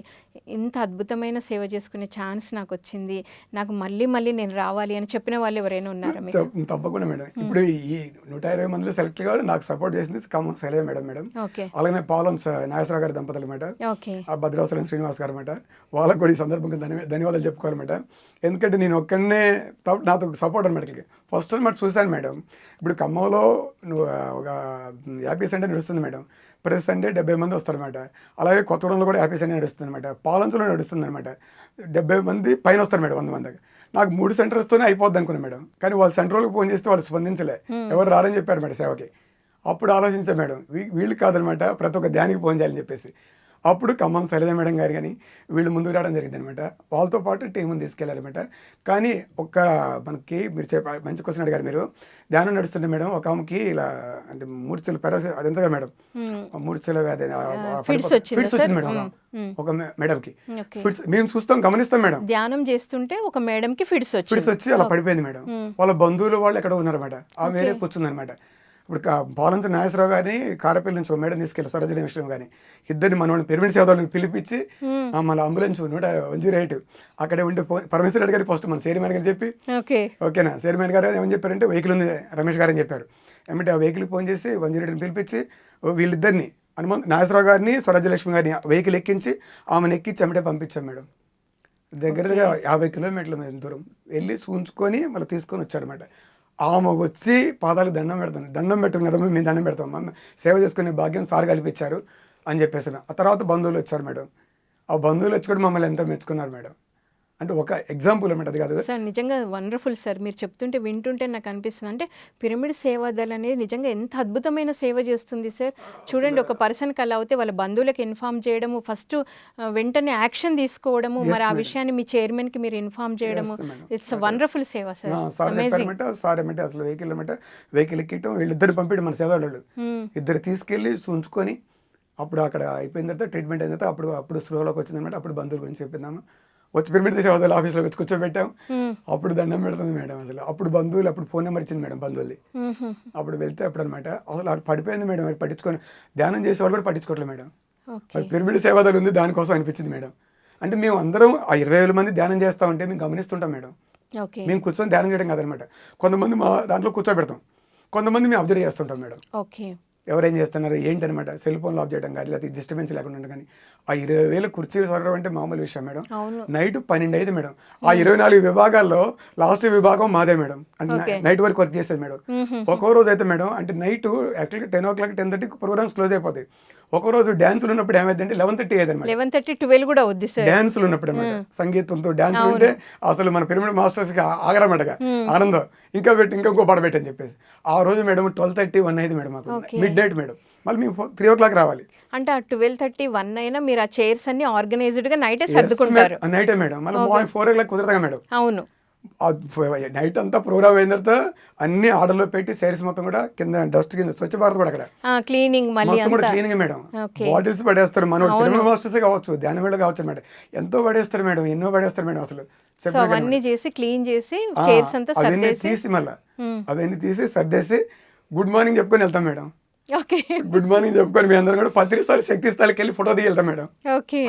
ఇంత అద్భుతమైన సేవ చేసుకునే ఛాన్స్ నాకు వచ్చింది నాకు మళ్ళీ మళ్ళీ నేను రావాలి అని చెప్పిన వాళ్ళు ఎవరైనా ఉన్నారా మీకు? తప్పకుండా మేడం ఇప్పుడు ఈ నూట ఇరవై మందిలో సెలెక్ట్ కావాలి నాకు సపోర్ట్ చేసింది కమ్మ మేడం మేడం అలాగే పాలం నాగేశ్వరరావు గారి దంపతులు మేడం ఓకే. ఆ భద్రావసరం శ్రీనివాస్ గారు అనమాట వాళ్ళకు కూడా ఈ సందర్భంగా ధన్య ధన్యవాదాలు చెప్పుకోవాలన్నమాట ఎందుకంటే నేను ఒక్కడనే త- నాతో సపోర్ట్ అనమాట ఫస్ట్ అనమాట చూశాను మేడం. ఇప్పుడు ఖమ్మంలో ఒక హ్యాపీ సండే నడుస్తుంది మేడం. ప్రతి సండే డెబ్బై మంది వస్తారన్నమాట. అలాగే కొత్తగూడెంలో కూడా హ్యాపీ సండే నడుస్తుంది అనమాట పాలంచులో నడుస్తుంది అనమాట డెబ్బై మంది పైన వస్తారు మేడం వంద మంది నాకు మూడు సెంటర్స్తోనే అయిపోద్ది అనుకున్నాను మేడం. కానీ వాళ్ళు సెంటర్లకు ఫోన్ చేస్తే వాళ్ళు స్పందించలే. ఎవరు రారని చెప్పారు మేడం సేవకి. అప్పుడు ఆలోచించా మేడం వీళ్ళు కాదనమాట ప్రతి ఒక్క ధ్యానికి ఫోన్ చేయాలని చెప్పేసి. అప్పుడు ఖమ్మం శైలజ మేడం గారు కానీ వీళ్ళు ముందుకు రావడం జరిగింది అనమాట వాళ్ళతో పాటు టీముని తీసుకెళ్ళాలన్నమాట కానీ ఒక్క మనకి మీరు చెప్ప మంచి క్వశ్చన్ అడిగారు మీరు. ధ్యానం నడుస్తుంటే మేడం ఒక ఆమెకి ఇలా అంటే మూర్చలు పెరస అది ఉంటుంది మేడం? మూర్చల వ్యాధి ఫిట్స్ వచ్చిందా ఫిట్స్ మేడం ఒక- మేడంకి. ఫిట్స్ మేము చూస్తాం గమనిస్తాం మేడం. ధ్యానం చేస్తుంటే ఒక మేడంకి ఫిట్స్ వచ్చింది. వచ్చి అలా పడిపోయింది మేడం. వాళ్ళ బంధువులు వాళ్ళు ఎక్కడ ఉన్నారన్నమాట. ఆ వేరే కూర్చుందనమాట ఇప్పుడు పాలంచ నాగేశ్వరరావు గారిని కారపల్లి నుంచి ఒక మేడం తీసుకెళ్ళి సరోజన విషయం కానీ ఇద్దరిని మన పిరమిడ్ సేవలను పిలిపించి మన అంబులెన్స్ నూట వన్ జీరో ఎయిట్ అక్కడే ఉండి పరమేశ్వర రెడ్డి గారి ఫస్ట్ మన చైర్మన్ గారు చెప్పి ఓకే. ఓకేనా? చైర్మన్ గారు ఏమని చెప్పారంటే వెహికల్ ఉంది రమేష్ గారు అని చెప్పారు. ఏమంటే ఆ వెహికల్ ఫోన్ చేసి వన్ జీరో ఎయిట్ని పిలిపించి వీళ్ళిద్దరిని హనుమంత్ నాగేశ్వరరావు గారిని స్వరాజ్యలక్ష్మి గారిని వెహికల్ ఎక్కించి ఆమెను ఎక్కించి అమ్మటే పంపించాం మేడం. దగ్గర దగ్గర యాభై కిలోమీటర్ల మీద దూరం. వెళ్ళి చూంచుకొని మళ్ళీ తీసుకొని వచ్చారన్నమాట. ఆమె వచ్చి పాదాలకు దండం పెడతాను. దండం పెట్టం కదా మేము దండం పెడతాం. మమ్మ సేవ చేసుకునే భాగ్యం సార్ కల్పించారు అని చెప్పేసి ఆ తర్వాత బంధువులు వచ్చారు మేడం. ఆ బంధువులు వచ్చి కూడా మమ్మల్ని ఎంతో మెచ్చుకున్నారు మేడం. అంటే ఒక ఎగ్జాంపుల్ అనమాట అది కాదు? సార్ నిజంగా వండర్ఫుల్ సార్. మీరు చెప్తుంటే వింటుంటే నాకు అనిపిస్తుంది. అంటే పిరమిడ్ సేవాదల్ అనేది నిజంగా ఎంత అద్భుతమైన సేవ చేస్తుంది సార్. చూడండి ఒక పర్సన్కి అలా అవుతే వాళ్ళ బంధువులకు ఇన్ఫామ్ చేయడము ఫస్ట్ వెంటనే యాక్షన్ తీసుకోవడము మరి ఆ విషయాన్ని మీ చైర్మన్కి మీరు ఇన్ఫామ్ చేయడము. ఇట్స్ వండర్ఫుల్ సేవ సార్. సార్ ఏమంటే అసలు వెహికల్ అనమాట వెహికల్ ఎక్కటం వీళ్ళిద్దరు పంపించడం మన సేవలు ఇద్దరు తీసుకెళ్ళి ఉంచుకొని అప్పుడు అక్కడ అయిపోయిన తర్వాత ట్రీట్మెంట్ అయిన తర్వాత అప్పుడు అప్పుడు స్లోలోకి వచ్చిందన్నమాట అప్పుడు బంధువుల గురించి చెప్పిందాము వచ్చి పిరమిడ్ సేవలు ఆఫీస్లోకి వచ్చి కూర్చోబెట్టాం. అప్పుడు దండం పెడుతుంది మేడం అసలు. అప్పుడు బంధువులు అప్పుడు ఫోన్ నెంబర్ ఇచ్చింది మేడం బంధువులు అప్పుడు వెళ్తే అప్పుడు అనమాట అసలు అక్కడ పడిపోయింది మేడం అది పట్టించుకొని ధ్యానం చేసే వాళ్ళు కూడా పట్టించుకోవట్లేదు మేడం. పిరమిడ్ సేవాదాలు ఉంది దానికోసం అనిపించింది మేడం. అంటే మేము అందరం ఆ ఇరవై వేల మంది ధ్యానం చేస్తా ఉంటే మేము గమనిస్తుంటాం మేడం. మేము కూర్చొని ధ్యానం చేయడం కాదనమాట. కొంతమంది మా దాంట్లో కూర్చోబెడతాం. కొంతమంది మేము అబ్జర్వ్ చేస్తుంటాం మేడం. ఓకే. ఎవరేం చేస్తున్నారు? ఏంటనమాట సెల్ ఫోన్లో ఆఫ్ చేయడం కానీ లేకపోతే డిస్టర్బెన్స్ లేకుండా కానీ ఆ ఇరవై వేల కుర్చీలు సరడం అంటే మామూలు విషయం మేడం. నైట్ పన్నెండు అయింది మేడం. ఆ ఇరవై నాలుగు విభాగాల్లో లాస్ట్ విభాగం మాదే మేడం. అంటే నైట్ వరకు వర్క్ చేసేది మేడం. ఒక్కో రోజు అయితే మేడం అంటే నైట్ యాక్చువల్గా టెన్ ఓ క్లాక్ టెన్ థర్టీకి ప్రోగ్రామ్స్ క్లోజ్ అయిపోతాయి. ఒక రోజు డ్యాన్సులు ఉన్నప్పుడు ఏమైందంటే లెవెన్ థర్టీ అయ్యేది అనమాట లెవెన్ థర్టీ ట్వెల్వ్ కూడా వద్దు సార్. డ్యాన్సులు ఉన్నప్పుడు అనమాట సంగీతంతో డ్యాన్స్ ఉంటే అసలు మన పిరమిడ్ మాస్టర్స్కి ఆగరమటగా ఆనందం. ఇంకా పెట్టి ఇంకా ఇంకో పాట పెట్టని చెప్పేసి. ఆ రోజు మేడం ట్వెల్వ్ థర్టీ వన్ అయింది మేడం మాకు. Midnight madam. మళ్ళీ మేము త్రీ ఓ క్లాక్ రావాలి. అంటే ఆ ట్వెల్వ్ థర్టీ వన్ అయినా మీరు ఆ చైర్స్ అన్ని ఆర్గనైజ్డ్గా నైటే సర్దుకుంటారు. నైటే మేడం. మళ్ళీ మార్నింగ్ ఫోర్ ఓ క్లాక్ కుదరదా మేడం. అవును. నైట్ అంతా ప్రోగ్రామ్ అయిన తర్వాత అన్ని ఆర్డర్లో పెట్టి సైడ్స్ మొత్తం కూడా కింద డస్ట్ కింద స్వచ్ఛ భారత్ కూడా అక్కడ. క్లీనింగ్ మళ్ళీ మొత్తం కూడా క్లీనింగ్ మేడం. బాటిల్స్ పడేస్తారు మన పిరమిడ్ మాస్టర్స్ కావచ్చు ధ్యానం వేళ కావచ్చు మేడం. ఎంతో పడేస్తారు మేడం ఎన్నో పడేస్తారు మేడం అసలు. అవన్నీ చేసి క్లీన్ చేసి అవన్నీ తీసి మళ్ళా. అవన్నీ తీసి సర్దేసి గుడ్ మార్నింగ్ చెప్పుకొని వెళ్తాం మేడం. ఓకే. గుడ్ మార్నింగ్ చెప్పుకొని మీ అందరం కూడా పత్రిస్తారు శక్తి స్థాయికి వెళ్ళి ఫోటో దిగి మేడం. ఓకే.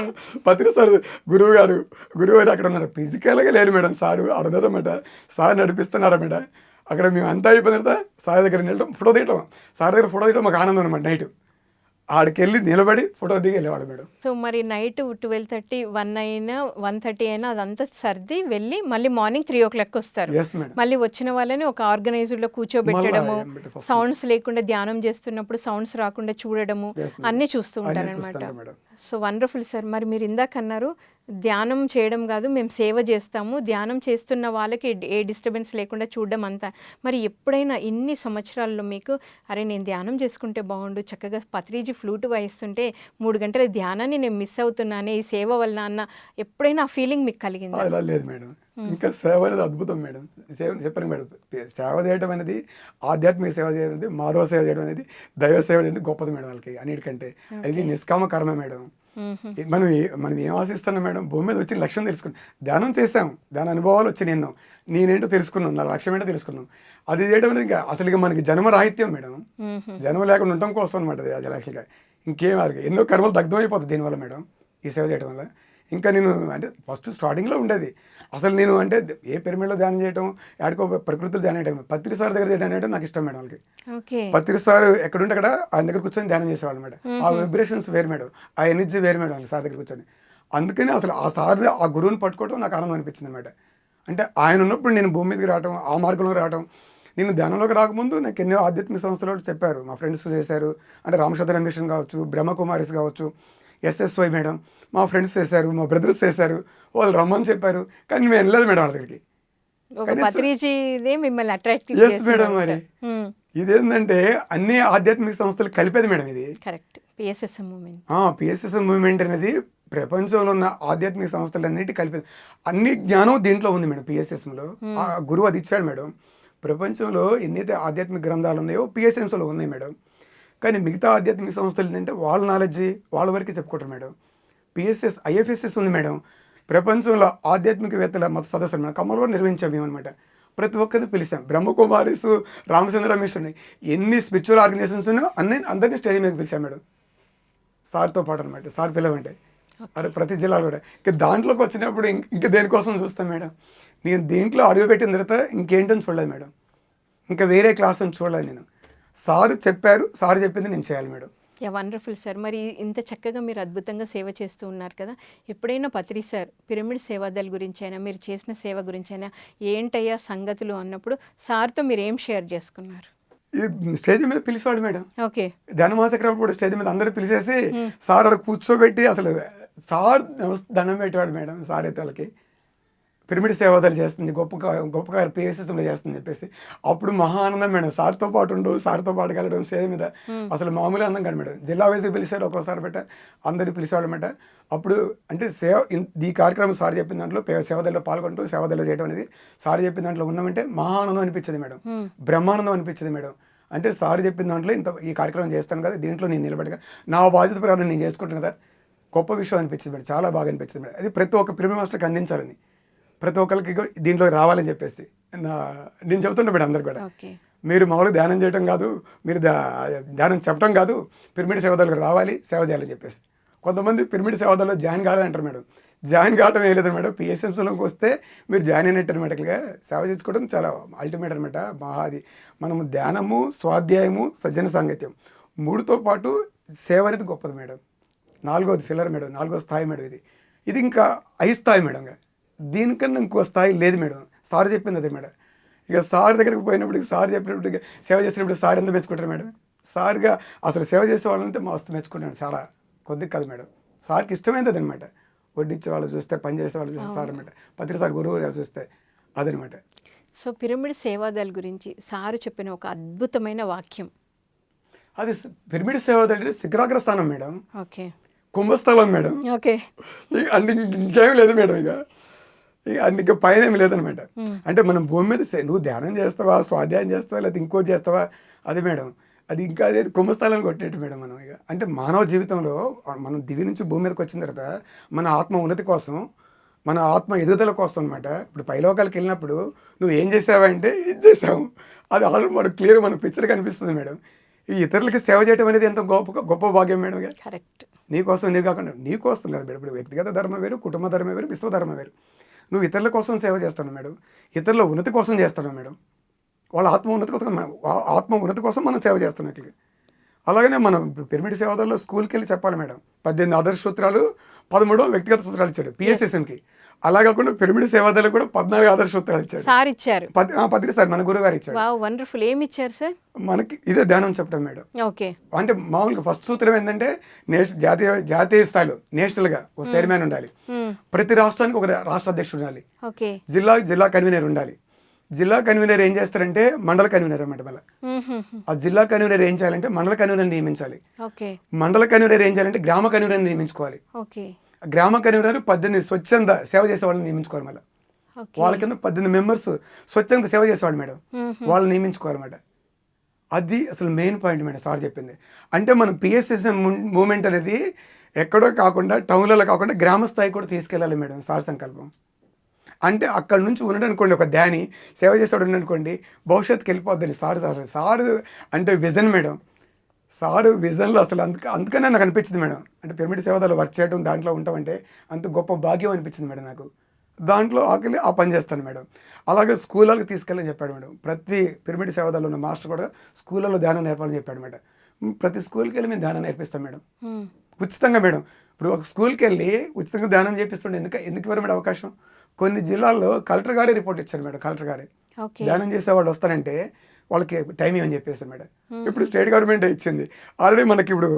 పత్రిస్తారు గురువు గారు గురువు గారు అక్కడ ఉన్నారు. ఫిజికల్గా లేరు మేడం. సారు ఉన్నారన్నమాట సార్ నడిపిస్తున్నారా మేడం? అక్కడ మేము అంతా అయిపోయిన తర్వాత సార్ దగ్గర నిలడం ఫోటో తీయటం. సార్ దగ్గర ఫోటో తీయడం మాకు ఆనందం అనమాట నైట్. ఆడికి వెళ్ళి నిలబడి ఫోటో దిగి వెళ్ళేవాడు మేడం. సో మరి నైట్ ట్వెల్వ్ థర్టీ వన్ అయినా వన్ థర్టీ అయినా అదంతా సర్ది వెళ్ళి మళ్ళీ మార్నింగ్ త్రీ ఓ క్లాక్ వస్తారు. మళ్ళీ వచ్చిన వాళ్ళని ఒక ఆర్గనైజ్డ్లో కూర్చోబెట్టడము సౌండ్స్ లేకుండా ధ్యానం చేస్తున్నప్పుడు సౌండ్స్ రాకుండా చూడడము. అన్నీ చూస్తూ చూస్తుంటాం మేడం. సో వండర్ఫుల్ సార్ మరి మీరు ఇందాక అన్నారు ధ్యానం చేయడం కాదు మేము సేవ చేస్తాము. ధ్యానం చేస్తున్న వాళ్ళకి ఏ డిస్టర్బెన్స్ లేకుండా చూడడం అంతా. మరి ఎప్పుడైనా ఇన్ని సంవత్సరాల్లో మీకు అరే నేను ధ్యానం చేసుకుంటే బాగుండు చక్కగా పత్రిజీ ఫ్లూట్ వాయిస్తుంటే మూడు గంటల ధ్యానాన్ని నేను మిస్ అవుతున్నానే ఈ సేవ వల్ల అన్న ఎప్పుడైనా ఆ ఫీలింగ్ మీకు కలిగిందా? అలా లేదు మేడం. ఇంకా సేవ అనేది అద్భుతం మేడం. సేవ చెప్పాను మేడం. సేవ చేయడం అనేది ఆధ్యాత్మిక సేవ చేయడం అనేది మాధవ సేవ చేయడం అనేది దైవ సేవ అనేది గొప్పది మేడం వాళ్ళకి అన్నిటికంటే. అది నిష్కామ కర్మ మేడం. మనం మనం ఏం ఆశిస్తున్నాం మేడం? భూమి మీద వచ్చి లక్ష్యం తెలుసుకున్నాం ధ్యానం చేసాం దాని అనుభవాలు వచ్చి నేను నేనేంటో తెలుసుకున్నాం నా లక్ష్యం ఏంటో తెలుసుకున్నాం. అది చేయడం అనేది ఇంకా అసలు ఇక మనకి జన్మ రాహిత్యం మేడం. జన్మ లేకుండా ఉండటం కోసం అనమాట అది యాక్చువల్గా ఇంకేం ఎన్నో కర్మలు దగ్ధం అయిపోతుంది దీనివల్ల మేడం ఈ సేవ చేయడం వల్ల. ఇంకా నేను అంటే ఫస్ట్ స్టార్టింగ్లో ఉండేది. అసలు నేను అంటే ఏ పిరమిడ్లో ధ్యానం చేయడం ఆడుకో ప్రకృతిలో ధ్యానం చేయడం పత్రి సార్ దగ్గర ధ్యానం చేయడం నాకు ఇష్టం మేడం వాళ్ళకి. పత్రి సార్ ఎక్కడుంటే అక్కడ ఆయన దగ్గర కూర్చొని ధ్యానం చేసేవాళ్ళు మేడం. ఆ వైబ్రేషన్స్ వేరు మేడం. ఆ ఎనర్జీ వేరు మేడం సార్ దగ్గర కూర్చొని. అందుకని అసలు ఆ సార్ ఆ గురువుని పట్టుకోవడం నాకు ఆనందం అనిపించింది అనమాట అంటే ఆయన ఉన్నప్పుడు నేను భూమి మీదకి రావడం ఆ మార్గంలో రావడం నేను ధ్యానంలోకి రాకముందు నాకు ఎన్నో ఆధ్యాత్మిక సంస్థలు చెప్పారు. మా ఫ్రెండ్స్ చేశారు. అంటే రామచంద్ర మిషన్ కావచ్చు బ్రహ్మకుమారిస్ కావచ్చు ఎస్ఎస్వై మేడం. మా ఫ్రెండ్స్ చేశారు మా బ్రదర్స్ చేశారు వాళ్ళు రమ్మని చెప్పారు కానీ మేము వెళ్ళలేదు మేడం వాళ్ళ దగ్గరికి. ఎస్ మేడం మరి. ఇదేంటంటే అన్ని ఆధ్యాత్మిక సంస్థలు కలిపేది మేడం ఇది. పిఎస్ఎస్ఎం మూవ్మెంట్ అనేది ప్రపంచంలో ఉన్న ఆధ్యాత్మిక సంస్థలన్నిటి కలిపి అన్ని జ్ఞానం దీంట్లో ఉంది మేడం పిఎస్ఎస్ఎంలో ఆ గురువు అది ఇచ్చాడు మేడం. ప్రపంచంలో ఎన్నైతే ఆధ్యాత్మిక గ్రంథాలు ఉన్నాయో పిఎస్ఎంస్లో ఉన్నాయి మేడం. కానీ మిగతా ఆధ్యాత్మిక సంస్థలు ఏంటంటే వాళ్ళ నాలెడ్జ్ వాళ్ళ వరకే చెప్పుకుంటారు మేడం. పిఎస్ఎస్ ఐఎఫ్ఎస్ఎస్ ఉంది మేడం. ప్రపంచంలో ఆధ్యాత్మికవేత్తల మత సదస్సులు మేడం. కమ్మలో నిర్వహించాం మేము అనమాట ప్రతి ఒక్కరిని పిలిచాం. బ్రహ్మకుమారిస్ రామచంద్ర మిషన్ ఎన్ని స్పిరిచువల్ ఆర్గనైజేషన్స్ ఉన్నాయో అన్ని అందరినీ స్టేజ్ మీద పిలిచాం మేడం. సార్తో పాటు అనమాట సార్ పిలవంటే అదే ప్రతి జిల్లాలో కూడా. ఇంకా దాంట్లోకి వచ్చినప్పుడు ఇంక ఇంకా దేనికోసం చూస్తాం మేడం? నేను దీంట్లో అడుగు పెట్టిన తర్వాత ఇంకేంటని చూడలేదు మేడం. ఇంకా వేరే క్లాస్ అని చూడలేదు నేను. సారు చెప్పారు సార్ చెప్పింది నేను చేయాలి మేడం. Yeah wonderful sir. మరి ఇంత చక్కగా మీరు అద్భుతంగా సేవ చేస్తూ ఉన్నారు కదా. ఎప్పుడైనా పత్రి సార్ పిరమిడ్ సేవాదళ గురించి అయినా మీరు చేసిన సేవ గురించి అయినా ఏంటయ్యా సంగతులు అన్నప్పుడు సార్తో మీరు ఏం షేర్ చేసుకున్నారు? స్టేజ్ మీద పిలిచేవాడు మేడం. ఓకే. ధనమాసక్రమప్పుడు స్టేజ్ మీద అందరూ పిలిచేసి సార్ అక్కడ కూర్చోబెట్టి అసలు సార్ దండం పెట్టేవాడు మేడం సార్ అయితే వాళ్ళకి. పిరమిడ్ సేవాదాలు చేస్తుంది గొప్ప గొప్ప గారు పిఎస్ఎస్లో చేస్తుంది చెప్పేసి. అప్పుడు మహా ఆనందం మేడం. సార్తో పాటు ఉండు సార్తో పాటు కలగడం స్టేజ్ మీద. అసలు మామూలు అందం కాదు మేడం. జిల్లా వైపు పిలిచారు ఒక్కోసారి బట్ట అందరినీ పిలిచేవాడు అనమాట అప్పుడు అంటే సేవ ఈ కార్యక్రమం సార్ చెప్పిన దాంట్లో సేవదల్లో పాల్గొంటూ సేవదల్లో చేయడం అనేది సార్ చెప్పిన దాంట్లో ఉన్నామంటే మహా ఆనందం అనిపించింది మేడం. బ్రహ్మానందం అనిపించింది మేడం. అంటే సార్ చెప్పిన దాంట్లో ఇంత ఈ కార్యక్రమం చేస్తాను కదా దీంట్లో నేను నిలబడగా నా బాధ్యత ప్రకారం నేను చేసుకుంటాను కదా గొప్ప విషయం అనిపించింది మేడం. చాలా బాగా అనిపించింది మేడం. అది ప్రతి ఒక్క ప్రిమి మాస్టర్కి అందించాలని. ప్రతి ఒక్కరికి దీంట్లో రావాలని చెప్పేసి నా నేను చెబుతుంటా మేడం అందరు కూడా. మీరు మామూలుగా ధ్యానం చేయడం కాదు మీరు ధ్యానం చెప్పడం కాదు పిరమిడ్ సేవదాలకు రావాలి సేవ చేయాలని చెప్పేసి. కొంతమంది పిరమిడ్ సేవదాలో జాయిన్ కాదని అంటారు మేడం. జాయిన్ కావడం ఏం లేదు మేడం. పిఎస్ఎంసీలోకి వస్తే మీరు జాయిన్ అయినట్టు అనమాటగా సేవ చేసుకోవడం చాలా అల్టిమేట్ అనమాట. మహాది మనము ధ్యానము స్వాధ్యాయము సజ్జన సాంగత్యం. మూడుతో పాటు సేవ అనేది గొప్పది మేడం. నాలుగోది ఫిల్లర్ మేడం. నాలుగో స్థాయి మేడం ఇది. ఇది ఇంకా ఐదు స్థాయి మేడం ఇంకా. దీనికన్నా ఇంకో స్థాయి లేదు మేడం. సార్ చెప్పింది అదే మేడం. ఇక సార్ దగ్గరికి పోయినప్పుడు సార్ చెప్పినప్పుడు సేవ చేసినప్పుడు సార్ ఎంత మెచ్చుకుంటారు మేడం? సార్గా అసలు సేవ చేసే వాళ్ళంటే మస్తు మెచ్చుకుంటాను చాలా కొద్దిగా కాదు మేడం. సార్కి ఇష్టమైనది అనమాట వడ్డించే వాళ్ళు చూస్తే పని చేసే వాళ్ళు చూస్తే సార్ అనమాట పత్రి సార్ గురువు గారు చూస్తే అదనమాట సో పిరమిడ్ సేవాదళ గురించి సారు చెప్పిన ఒక అద్భుతమైన వాక్యం. అది పిరమిడ్ సేవ శిఖరాగ్ర స్థానం మేడం. ఓకే. కుంభస్థలం మేడం. ఓకే. అన్ని ఇంకేం లేదు మేడం ఇక. ఇక పైన ఏమి లేదనమాట. అంటే మనం భూమి మీద నువ్వు ధ్యానం చేస్తావా? స్వాధ్యాయం చేస్తావా? లేకపోతే ఇంకోటి చేస్తావా? అది మేడం అది ఇంకా అదే కుంభస్థలాన్ని కొట్టేట్టు మేడం మనం ఇక. అంటే మానవ జీవితంలో మనం దివి నుంచి భూమి మీదకి వచ్చిన తర్వాత మన ఆత్మ ఉన్నతి కోసం మన ఆత్మ ఎదుగుదల కోసం అనమాట ఇప్పుడు పైలోకాలకు వెళ్ళినప్పుడు నువ్వు ఏం చేసావా అంటే ఇది చేసావు? అది ఆల్రెడీ మనకు క్లియర్ మన పిక్చర్ కనిపిస్తుంది మేడం. ఈ ఇతరులకి సేవ చేయడం అనేది ఎంత గొప్ప గొప్ప భాగ్యం మేడం ఇక. కరెక్ట్. నీ కోసం నీ కాకుండా నీ కోసం కాదు మేడం. ఇప్పుడు వ్యక్తిగత ధర్మం వేరు కుటుంబ ధర్మం వేరు విశ్వధర్మం వేరు. నువ్వు ఇతరుల కోసం సేవ చేస్తాను మేడం. ఇతరుల ఉన్నతి కోసం చేస్తాను మేడం. వాళ్ళ ఆత్మ ఉన్నతి కోసం ఆత్మ ఉన్నతి కోసం మనం సేవ చేస్తున్నాం ఇట్లా. అలాగనే మనం పిరమిడ్ సేవదాల్లో స్కూల్కి వెళ్ళి చెప్పాలి మేడం. పద్దెనిమిది ఆదర్శ సూత్రాలు పదమూడు వ్యక్తిగత సూత్రాలు ఇచ్చాడు పిఎస్ఎస్ఎంకి అలా కాకుండా పిరమిడ్ సేవాదాలు కూడా పద్నాలుగు ఆదర్శ సూత్రాలు ఇచ్చాడు. సార్ ఇచ్చారు. పత్రిక సార్ మన గురువు గారు ఇచ్చాడు. Wow wonderful. ఏమి ఇచ్చారు సార్? మనకి ఇదే ధ్యానం చెప్పడం మేడం. ఓకే. అంటే మామూలుగా ఫస్ట్ సూత్రం ఏంటంటే నేష్ జాతీయ జాతీయ స్థాయిలో నేషనల్గా ఒక చైర్మన్ ఉండాలి. ప్రతి రాష్ట్రానికి ఒక రాష్ట్ర అధ్యక్షుడు ఉండాలి. ఓకే. జిల్లా జిల్లా కన్వీనర్ ఉండాలి. జిల్లా కన్వీనర్ ఏం చేస్తారంటే మండల కన్వీనర్ అన్నమాట మళ్ళీ. ఆ జిల్లా కన్వీనర్ ఏం చేయాలంటే మండల కన్వీనర్ నియమించాలి. మండల కన్వీనర్ ఏం చేయాలంటే గ్రామ కన్వీనర్ నియమించుకోవాలి. గ్రామ కన్వీనర్ పద్దెనిమిది స్వచ్ఛంద సేవ చేసే వాళ్ళని నియమించుకోవాలి మళ్ళీ వాళ్ళ కింద పద్దెనిమిది మెంబర్స్ స్వచ్ఛంద సేవ చేసేవాళ్ళు మేడం. వాళ్ళని నియమించుకోవాలన్నమాట అది అసలు మెయిన్ పాయింట్ మేడం సార్ చెప్పింది. అంటే మనం పిఎస్ఎస్ఎం మూమెంట్ అనేది ఎక్కడో కాకుండా టౌన్లలో కాకుండా గ్రామ స్థాయి కూడా తీసుకెళ్ళాలి మేడం సార్ సంకల్పం. అంటే అక్కడ నుంచి ఉన్నాడు అనుకోండి ఒక ధ్యాని సేవ చేసేవాడు అనుకోండి భవిష్యత్తుకి వెళ్ళిపోద్దని సార్ సార్. సార్ అంటే విజన్ మేడం. సారు విజన్లో అసలు అందుక అందుకనే నాకు అనిపించింది మేడం. అంటే పిరమిడ్ సేవదాలు వర్క్ చేయడం దాంట్లో ఉంటామంటే అంత గొప్ప భాగ్యం అనిపించింది మేడం నాకు. దాంట్లో ఆకలి ఆ పని చేస్తాను మేడం. అలాగే స్కూళ్ళకి తీసుకెళ్ళని చెప్పాడు మేడం. ప్రతి పిరమిడ్ సేవదాలు ఉన్న మాస్టర్ కూడా స్కూళ్ళలో ధ్యానం నేర్పాలని చెప్పాడు మేడం. ప్రతి స్కూల్కి వెళ్ళి మేము ధ్యానం నేర్పిస్తాం మేడం. ఉచితంగా మేడం. ఇప్పుడు ఒక స్కూల్కి వెళ్ళి ఉచితంగా ధ్యానం చేపిస్తుండే ఎందుకు ఎందుకు ఇవ్వరు మేడం అవకాశం? కొన్ని జిల్లాల్లో కలెక్టర్ గారే రిపోర్ట్ ఇచ్చారు మేడం కలెక్టర్ గారే. ధ్యానం చేసే వాళ్ళు వస్తారంటే వాళ్ళకి టైం ఏమని చెప్పేసి మేడం. ఇప్పుడు స్టేట్ గవర్నమెంట్ ఇచ్చింది. ఆల్రెడీ మనకి ఇప్పుడు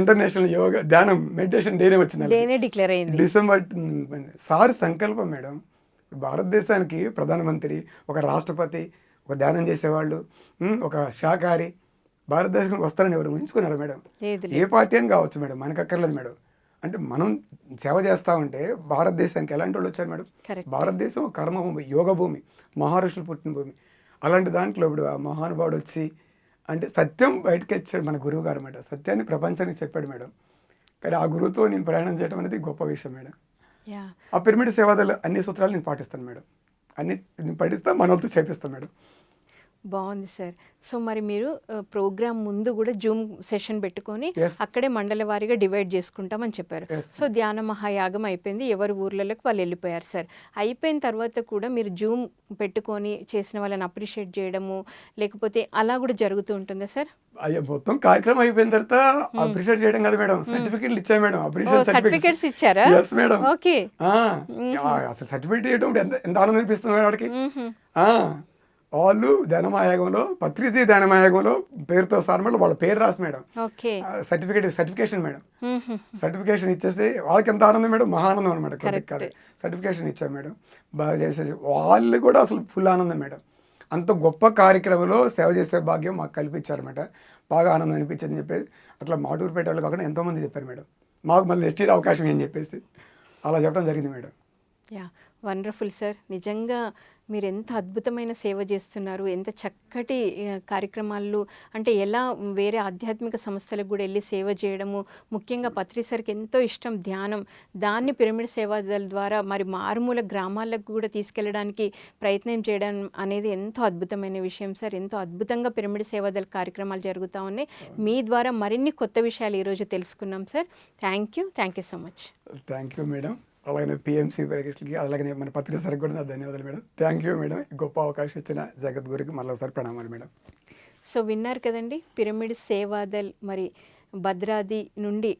ఇంటర్నేషనల్ యోగా ధ్యానం మెడిటేషన్ డేనే వచ్చింది డిసెంబర్ సార్ సంకల్పం మేడం. భారతదేశానికి ప్రధానమంత్రి ఒక రాష్ట్రపతి ఒక ధ్యానం చేసేవాళ్ళు ఒక శాకాహారి భారతదేశానికి వస్తారని ఎవరు ఊహించుకున్నారా మేడం? ఏ పార్టీ అని కావచ్చు మేడం మనకు అక్కర్లేదు మేడం. అంటే మనం సేవ చేస్తూ ఉంటే భారతదేశానికి ఎలాంటి వాళ్ళు వచ్చారు మేడం? భారతదేశం ఒక కర్మభూమి యోగ భూమి మహర్షులు పుట్టిన భూమి. అలాంటి దాంట్లో ఇప్పుడు ఆ మహానుభావుడు వచ్చి అంటే సత్యం బయటకు వచ్చాడు మన గురువు గారు మేడం. సత్యాన్ని ప్రపంచానికి చెప్పాడు మేడం. కానీ ఆ గురువుతో నేను ప్రయాణం చేయడం అనేది గొప్ప విషయం మేడం. ఆ పిరమిడ్ సేవాదాలు అన్ని సూత్రాలు నేను పాటిస్తాను మేడం. అన్ని నేను పాటిస్తా మనలతో చేపిస్తాను మేడం. బాగుంది సార్. సో మరి మీరు ప్రోగ్రామ్ ముందు కూడా జూమ్ సెషన్ పెట్టుకొని. అక్కడే మండల వారీగా డివైడ్ చేసుకుంటామని చెప్పారు. సో ధ్యాన మహాయాగం అయిపోయింది. ఎవరి ఊర్లలోకి వాళ్ళు వెళ్ళిపోయారు సార్. అయిపోయిన తర్వాత కూడా మీరు జూమ్ పెట్టుకొని చేసిన వాళ్ళని అప్రిషియేట్ చేయడము లేకపోతే అలా కూడా జరుగుతూ ఉంటుందా సార్? అయ్యో మొత్తం కార్యక్రమం అయిపోయిన తర్వాత అప్రిషియేట్ చేయడం కదా మేడం. సర్టిఫికెట్లు ఇచ్చా మేడం. అప్రిషియేట్ సర్టిఫికేట్స్ ఇచ్చారా? Yes madam. ఓకే. అసలు సర్టిఫికేట్ ఎంత ఎంత ఆనందం అనిపిస్తుంది మేడం వాడికి వాళ్ళు ధనమాయాగంలో పత్రిజీ ధనమాయాగంలో పేరుతో సార్ మేడం వాళ్ళ పేరు రాసి madam. Certificate certification madam. Certification ఇచ్చేసి వాళ్ళకి ఎంత ఆనందం మేడం? మహానందం అనమాట. కాదు. సర్టిఫికేషన్ ఇచ్చాం మేడం. బాగా చేసేసి వాళ్ళు కూడా అసలు ఫుల్ ఆనందం మేడం. అంత గొప్ప కార్యక్రమంలో సేవ చేసే భాగ్యం మాకు కల్పించారన్నమాట బాగా ఆనందం అనిపించింది చెప్పి అట్లా మాటూరుపేట వాళ్ళు కాకుండా ఎంతోమంది చెప్పారు మేడం. మాకు మళ్ళీ నెక్స్ట్ ఇయర్ అవకాశం ఏం చెప్పేసి. అలా చెప్పడం జరిగింది మేడం. Yeah wonderful sir. నిజంగా మీరు ఎంత అద్భుతమైన సేవ చేస్తున్నారు ఎంత చక్కటి కార్యక్రమాలు అంటే ఎలా వేరే ఆధ్యాత్మిక సంస్థలకు కూడా వెళ్ళి సేవ చేయడము ముఖ్యంగా పత్రి సార్కి ఎంతో ఇష్టం ధ్యానం దాన్ని పిరమిడ్ సేవాదల ద్వారా మరి మారుమూల గ్రామాలకు కూడా తీసుకెళ్ళడానికి ప్రయత్నం చేయడం అనేది ఎంతో అద్భుతమైన విషయం సార్. ఎంతో అద్భుతంగా పిరమిడ్ సేవాదల కార్యక్రమాలు జరుగుతూ ఉన్నాయి. మీ ద్వారా మరిన్ని కొత్త విషయాలు ఈరోజు తెలుసుకున్నాం sir. Thank you. Thank you so much. Thank you madam. అలాగే పిఎంసీ పరీక్షలకి అలాగే మన పత్రిక సరికి కూడా నా ధన్యవాదాలు మేడం. Thank you madam. గొప్ప అవకాశం ఇచ్చిన జగద్గురికి మళ్ళీ ఒకసారి ప్రణామాలు మేడం. సో విన్నారు కదండి పిరమిడ్ సేవాదల్ మరి భద్రాది నుండి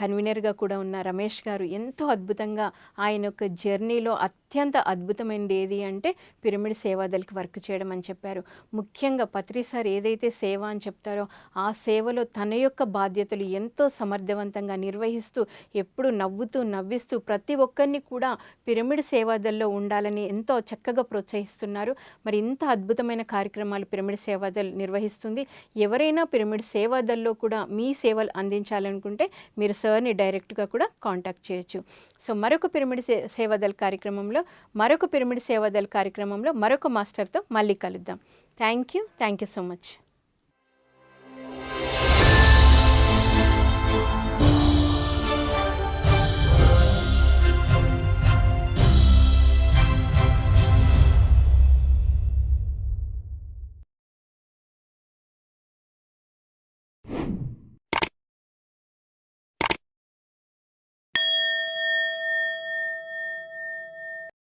కన్వీనర్గా కూడా ఉన్న రమేష్ గారు ఎంతో అద్భుతంగా ఆయన యొక్క జర్నీలో అత్యంత అద్భుతమైనది ఏది అంటే పిరమిడ్ సేవాదల్కి వర్క్ చేయడం అని చెప్పారు. ముఖ్యంగా పత్రి సార్ ఏదైతే సేవ అని చెప్తారో ఆ సేవలో తన యొక్క బాధ్యతలు ఎంతో సమర్థవంతంగా నిర్వహిస్తూ ఎప్పుడు నవ్వుతూ నవ్విస్తూ ప్రతి ఒక్కరిని కూడా పిరమిడ్ సేవాదల్లో ఉండాలని ఎంతో చక్కగా ప్రోత్సహిస్తున్నారు. మరి ఇంత అద్భుతమైన కార్యక్రమాలు పిరమిడ్ సేవాదల్ నిర్వహిస్తుంది. ఎవరైనా పిరమిడ్ సేవాదల్లో కూడా మీ సేవలు అందించాలనుకుంటే మీరు సార్ని డైరెక్ట్గా కూడా కాంటాక్ట్ చేయొచ్చు. సో మరొక పిరమిడ్ సే సేవాదల్ కార్యక్రమంలో మరొక పిరమిడ్ సేవాదల్ కార్యక్రమంలో మరొక మాస్టర్తో మళ్ళీ కలుద్దాం. Thank you thank you so much